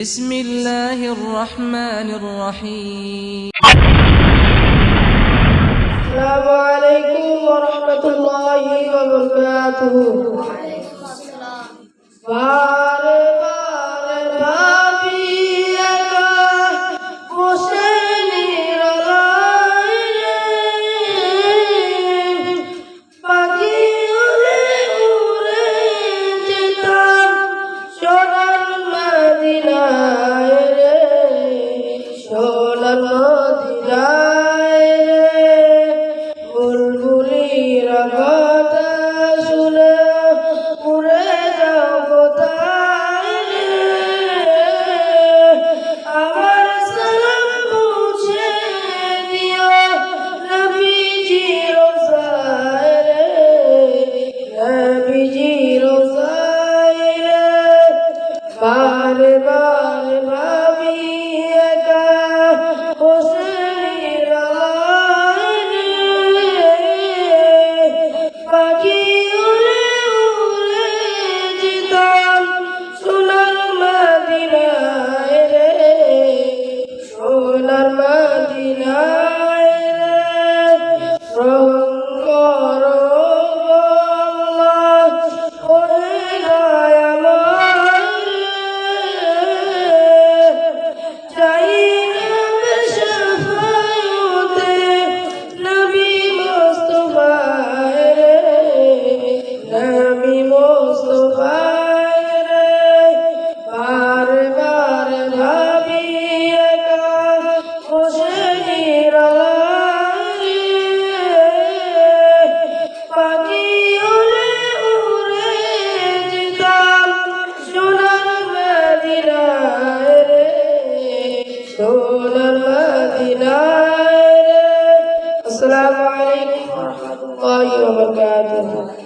بسم الله الرحمن الرحيم. السلام عليكم ورحمة الله وبركاته. وعليكم السلام. মদিনায় রে সোনার মদিনায় রে বুলবুলি রাগা সোনার মদিনা রসুল মদিনার আসসালামু আলাইকুম ওয়া রাহমাতুল্লাহি ওয়া বারাকাতুহু